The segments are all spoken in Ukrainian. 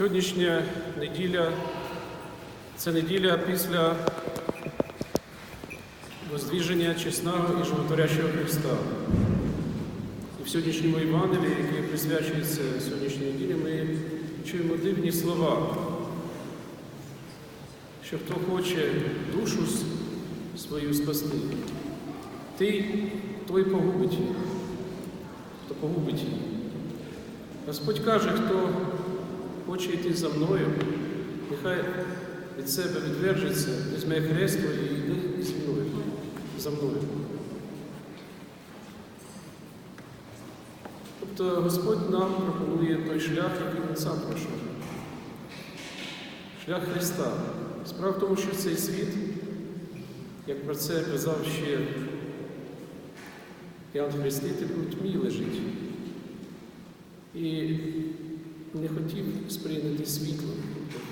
Сьогоднішня неділя це неділя після воздвіження чесного і животворящого Христа. І в сьогоднішньому Євангелії, яке присвячується сьогоднішній неділі, ми чуємо дивні слова, що хто хоче душу свою спасти, ти той погубить її, хто погубить. Господь каже, хто хоче йти за мною, нехай від себе відвержиться, візьме хрест і йде зі мною, за мною. Тобто Господь нам пропонує той шлях, який Він сам пройшов. Шлях Христа. Справа в тому, що цей світ, як про це казав ще Іоанн Хреститель, у тьмі лежить. І не хотів сприйняти світло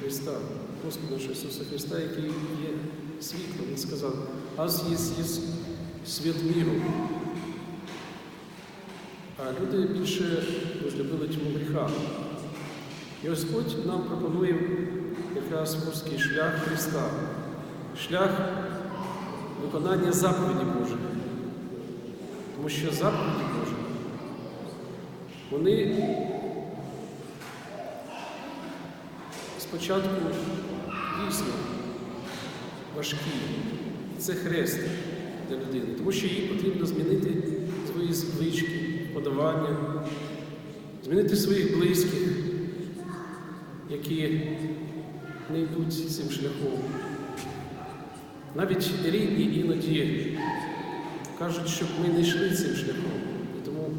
Христа, Господа Ісуса Христа, який є світло. Він сказав, аз є, світ міру. А люди більше возлюбили тьму гріха. І Господь нам пропонує якраз вузький шлях Христа, шлях виконання заповіді Божої. Тому що заповіді Божі, вони спочатку дійсно важкі. Це хрест для людини, тому що їй потрібно змінити свої звички, подавання, змінити своїх близьких, які не йдуть цим шляхом. Навіть рідні іноді кажуть, щоб ми не йшли цим шляхом. І тому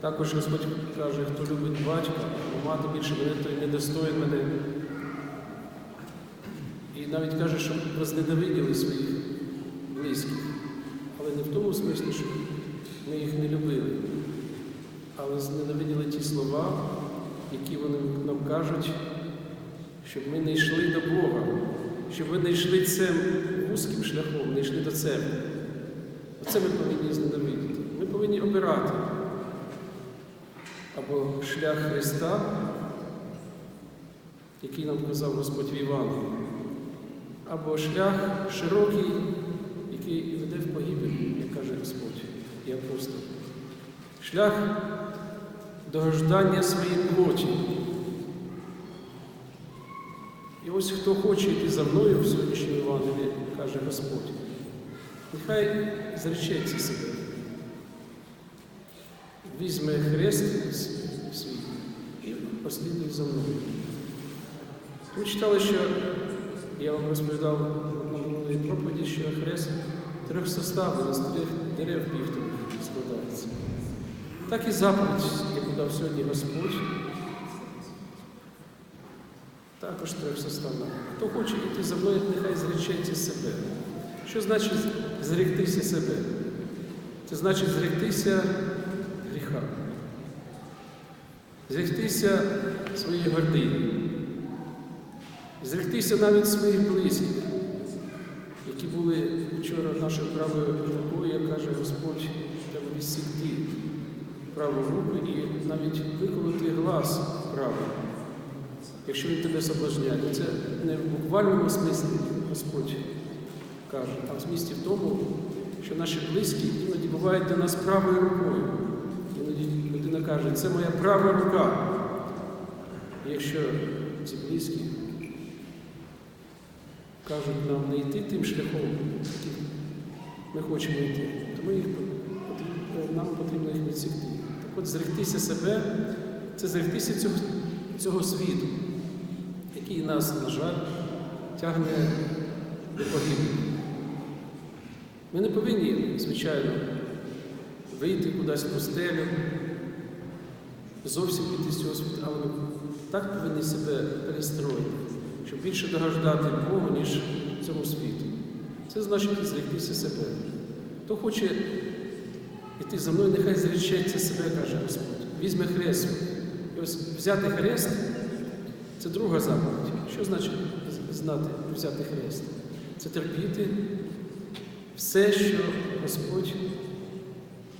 також Господь каже, хто любить батька, мати більше мене, той недостоїн мене. І навіть каже, щоб возненавиділи своїх близьких. Але не в тому смислі, щоб ми їх не любили, але зненавиділи ті слова, які вони нам кажуть, щоб ми не йшли до Бога, щоб ми не йшли цим вузьким шляхом, не йшли до церкви. Оце ми повинні зненавидіти. Ми повинні обирати або шлях Христа, який нам казав Господь в Івангелії, або шлях широкий, який веде в погибель, як каже Господь і апостол. Шлях догождання своїй плоті. І ось хто хоче йти за мною в сьогоднішньому Євангелії, каже Господь, нехай зречеться себе, візьме хрест свій і послідує за мною. Ми читали, що я вам розповідав минулій проповіді, що хрест трьохсоставлений з трьох дерев півтових складається. Так і заповідь, яку дав сьогодні Господь, також трьох трьохсоставна. Хто хоче йти за мною, нехай зречеться себе. Що значить зректися себе? Це значить зректися гріха, зректися своєї гордині, зректися навіть своїх близьких, які були вчора нашою правою рукою, як каже Господь, треба відсікти праву руку і навіть виколоти глаз правий, якщо він тебе соблазняє. Це не в буквальному смислі Господь каже, а в змісті в тому, що наші близькі іноді бувають для нас правою рукою. Іноді людина каже, це моя права рука. І якщо ці близькі кажуть нам не йти тим шляхом, яким ми хочемо йти, то ми їх, нам потрібно їх відсікти. Так от зректися себе це зректися цього, цього світу, який нас, на жаль, тягне до погибелі. Ми не повинні, звичайно, вийти кудись в пустелю, зовсім піти з цього світу, але ми так повинні себе перестроїти, щоб більше догождати Богу, ніж цьому світу. Це значить зректися себе. Хто хоче йти за мною, нехай зречеться себе, каже Господь. Візьме хрест. І ось взяти хрест це друга заповідь. Що значить знати, взяти хрест? Це терпіти все, що Господь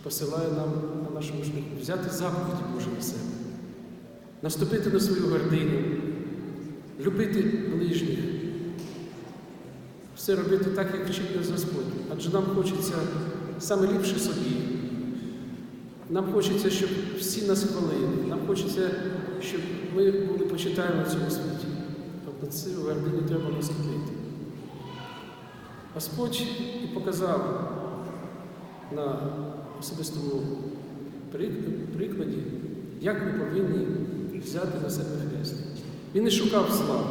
посилає нам на нашому шляху, взяти заповіді Божі на себе, наступити на свою гординю, любити ближніх, все робити так, як вчить нас Господь. Адже нам хочеться саме ліпше собі. Нам хочеться, щоб всі нас хвалили. Нам хочеться, щоб ми були почитаємо в цьому світі. Тобто це гордині треба наступити. Господь і показав на особистому прикладі, як ми повинні взяти на себе хрест. Він не шукав слави,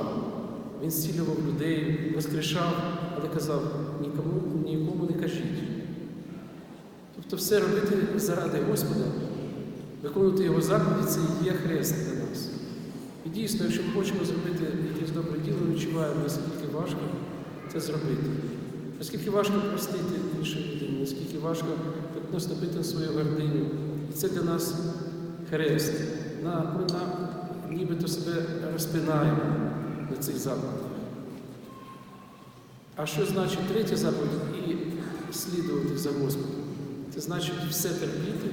він зцілював людей, воскрешав, але казав, нікому, нікому не кажіть. Тобто все робити заради Господа, виконувати Його заповіді, це є хрест для нас. І дійсно, якщо ми хочемо зробити якесь добре діло, відчуваємо, наскільки важко це зробити. Наскільки важко простити іншу людину, наскільки важко наступити на свою гординю. І це для нас хрест. На, на, нібито себе розпинаємо на цих заповідях. А що значить третя заповідь і слідувати за Господом? Це значить все терпіти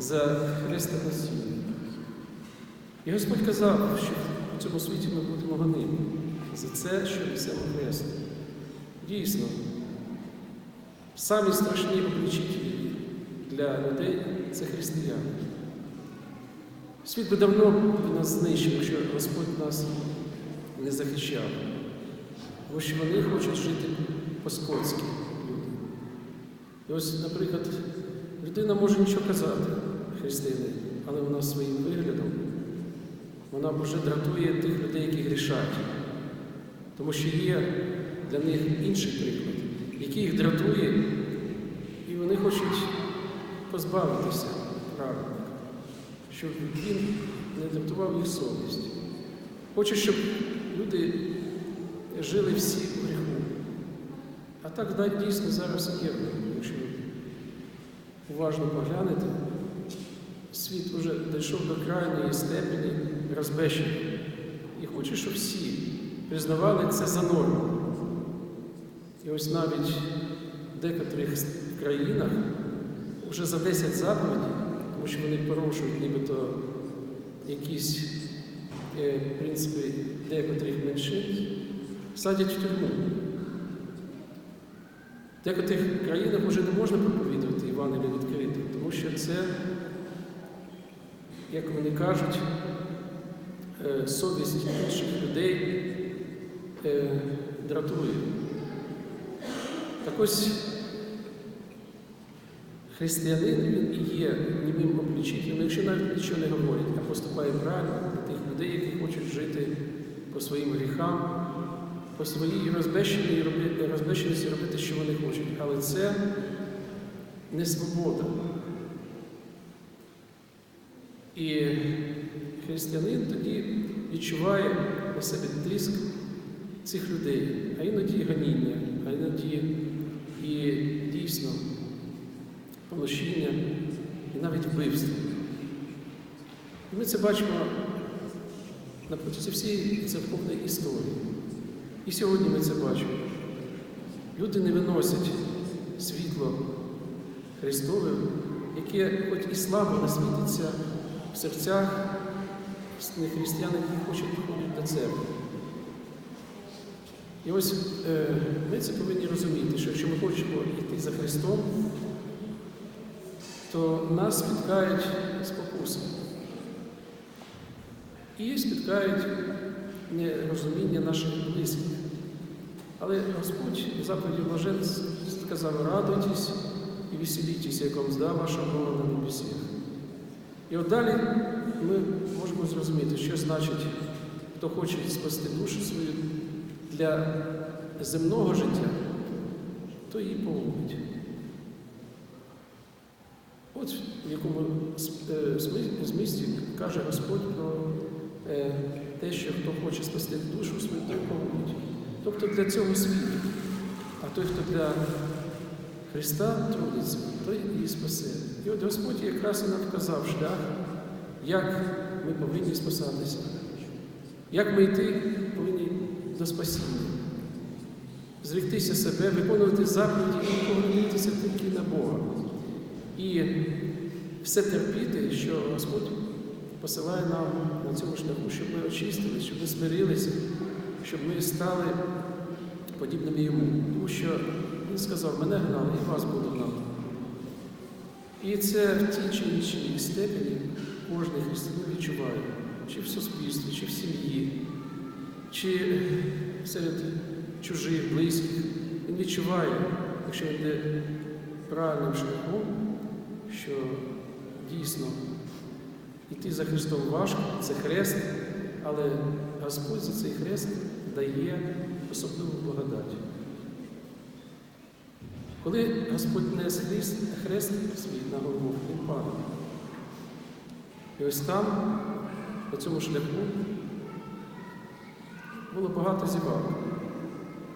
за хрестоносіння. І Господь казав, що в цьому світі ми будемо гоними за це, що несемо хрест. Дійсно, самі страшні обличителі для людей це християни. Світ би давно нас знищив, якщо Господь нас не захищав. Тому що вони хочуть жити по-скотськи люди. І ось, наприклад, людина може нічого казати, християнин, але вона своїм виглядом, вона вже дратує тих людей, які грішать. Тому що є для них інший приклад, який їх дратує, і вони хочуть позбавитися праведника, щоб він не дратував їх совість. Хочуть, щоб люди жили всі в гріху. А так да, дійсно зараз є, якщо уважно поглянете, світ вже дійшов до крайньої степені розбещення. І хоче, щоб всі признавали це за норму. І ось навіть в декотрих країнах вже за 10 заповідей, тому що вони порушують нібито якісь е, принципи декотрих меншин, садять в тюрму. В декотрих країнах вже не можна проповідувати Євангелія відкрито, тому що це, як вони кажуть, е, совість інших людей е, дратує. Так ось християнин він і є німим обличителем, якщо навіть нічого не говорить, а поступає правильно для тих людей, які хочуть жити по своїм гріхам, по своїй розбещеності робити, що вони хочуть. Але це не свобода. І християнин тоді відчуває на себе тиск цих людей, а іноді і гоніння, а іноді і дійсно поношіння, і навіть вбивство. І ми це бачимо на протязі всієї церковної історії. І сьогодні ми це бачимо. Люди не виносять світло Христове, яке хоч і слабо не світиться в серцях християн, які хочуть приходити до церкви. І ось е, ми це повинні розуміти, що якщо ми хочемо йти за Христом, то нас спіткають спокуси. І спіткають нерозуміння наших близьких. Але Господь в заповіді блажен сказав, радуйтесь і веселітесь, як вам здав ваша Бога на небесах. І от далі ми можемо зрозуміти, що значить, хто хоче спасти душу свою для земного життя, то її погубить. От в якому змісті каже Господь про е, те, що хто хоче спасти душу свою, той погубить. Тобто для цього світу. А той, хто для Христа трудиться, той і спасе. І от Господь якраз і нам вказав шлях, як ми повинні спасатися, як ми йти повинні до спасіння, зріктися себе, виконувати заповіді і повернутися тільки на Бога. І все терпіти, що Господь посилає нам на цьому шляху, щоб ми очистилися, щоб ми смирилися, щоб ми стали подібними йому. Тому що він сказав, мене гнали, і вас буду гнати. І це в тій чи іншій степені кожен християнин відчуває, чи в суспільстві, чи в сім'ї, чи серед чужих, близьких. Він відчуває, якщо йде правильним шляхом, що дійсно йти за Христом важко, це хрест, але Господь за цей хрест дає особливу благодать. Коли Господь нес хрест, хрест свій на голову, він падав. І ось там, на цьому шляху, було багато зівак,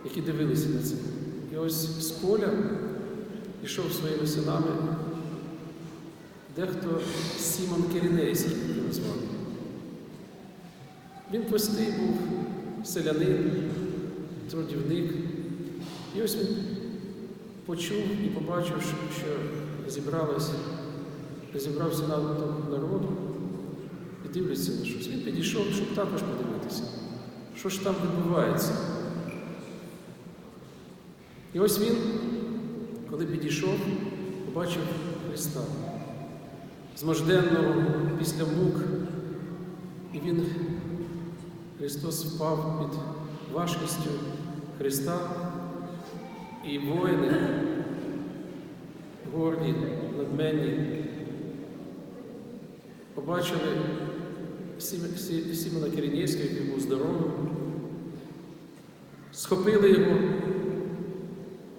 які дивилися на це. І ось з поля йшов своїми синами дехто Сімон Киринейський його. Він простий був селянин, трудівник. І ось він почув і побачив, що- зібралось, зібрався народу і дивляться на щось. Він підійшов, щоб також подивитися, що ж там відбувається. І ось він, коли підійшов, побачив Христа, зможденного після мук, і він, Христос впав під важкістю Христа, і воїни, горді, надменні, побачили Сім- Сі- Сімона Киринєвського, який був здоровим, схопили його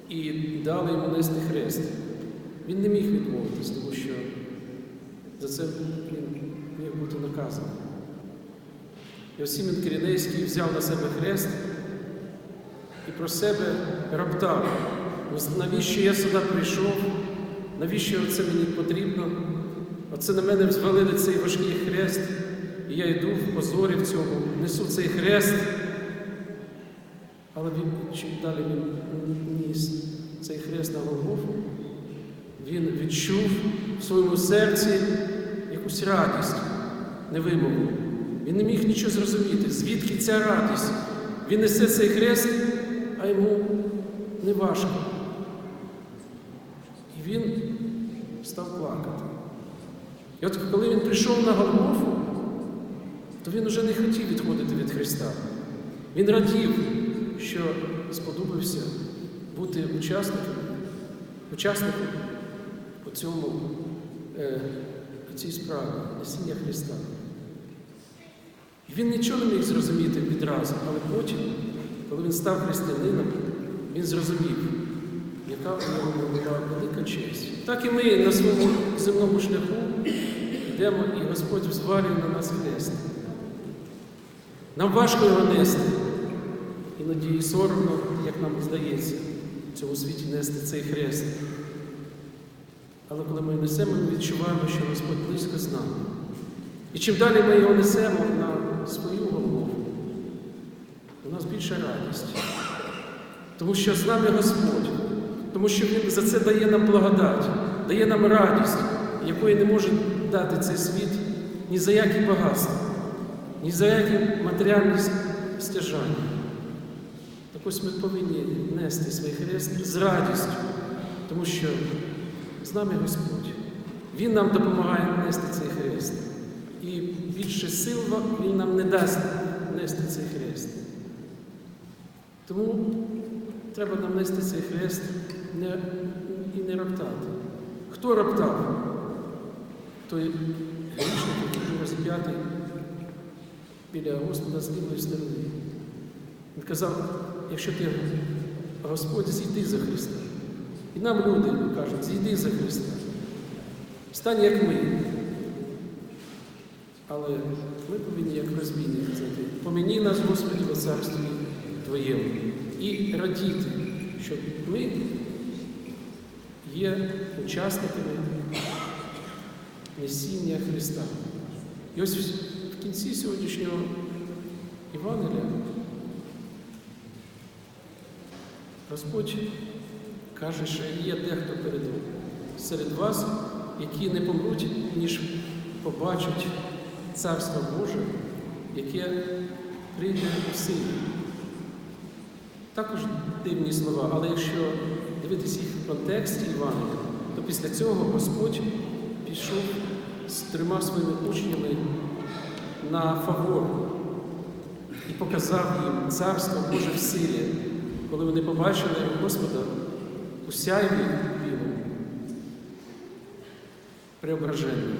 і дали йому нести хрест. Він не міг відмовитись, тому що за це він міг бути наказаний. Сімон Киринейський взяв на себе хрест і про себе роптав. «Ось Навіщо я сюди прийшов? Навіщо це мені потрібно? Оце на мене взвалили цей важкий хрест, і я йду в позорі в цьому, несу цей хрест. Але він, чим далі він ніс цей хрест на Голгофу, він відчув в своєму серці якусь радість невимовну. Він не міг нічого зрозуміти, звідки ця радість. Він несе цей хрест, а йому не важко. І він став плакати. І от коли він прийшов на Голгофу, то він уже не хотів відходити від Христа. Він радів, що сподобався бути учасником, учасником у цьому, е, у цій справі несіння Христа. І він нічого не міг зрозуміти відразу, але потім, коли він став християнином, він зрозумів, яка у нього була велика честь. Так і ми на своєму земному шляху йдемо, і Господь взвалює на нас хрест. Нам важко його нести. Іноді і соромно, як нам здається, в цьому світі нести цей хрест. Але коли ми несемо, ми відчуваємо, що Господь близько з нами. І чим далі ми його несемо на свою голову, у нас більша радість. Тому що з нами Господь, тому що Він за це дає нам благодать, дає нам радість, якої не може дати цей світ ні за які багатства, ні за які матеріальні стяжання. Так ось ми повинні нести свій хрест з радістю, тому що з нами Господь. Він нам допомагає нести цей хрест. І більше сил Він нам не дасть нести цей хрест. Тому треба нам нести цей хрест не, і не роптати. Хто роптав? Той грішник, який розп'ятий біля Господа з лівої сторони. Він казав, якщо ти Господь, зійди за Христа. І нам люди кажуть, зійди за Христа. Стань як ми. Але ми повинні, як розбійники, казати, поміні нас, Господи, во царстві Твоєму. І радіти, що ми є учасниками несіння Христа. І ось в кінці сьогоднішнього Євангелія Господь каже, що є дехто перед серед вас, які не помруть, ніж побачать Царство Боже яке прийде у силі. Також дивні слова, але якщо дивитися їх в контексті Івана, то після цього Господь пішов з трьома своїми учнями на фавор і показав їм царство Боже в силі, коли вони побачили Господа у сяйві білому, преображенні.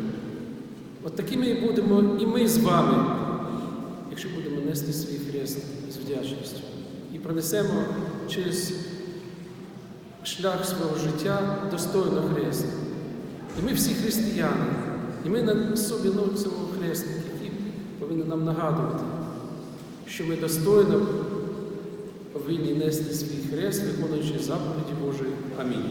От такими будемо і ми з вами, якщо будемо нести свій хрест з вдячністю і пронесемо через шлях свого життя достойно хрест. І ми всі християни, і ми на собі носимо хрестик, який повинен нам нагадувати, що ми достойно повинні нести свій хрест, виконуючи заповіді Божої. Амінь.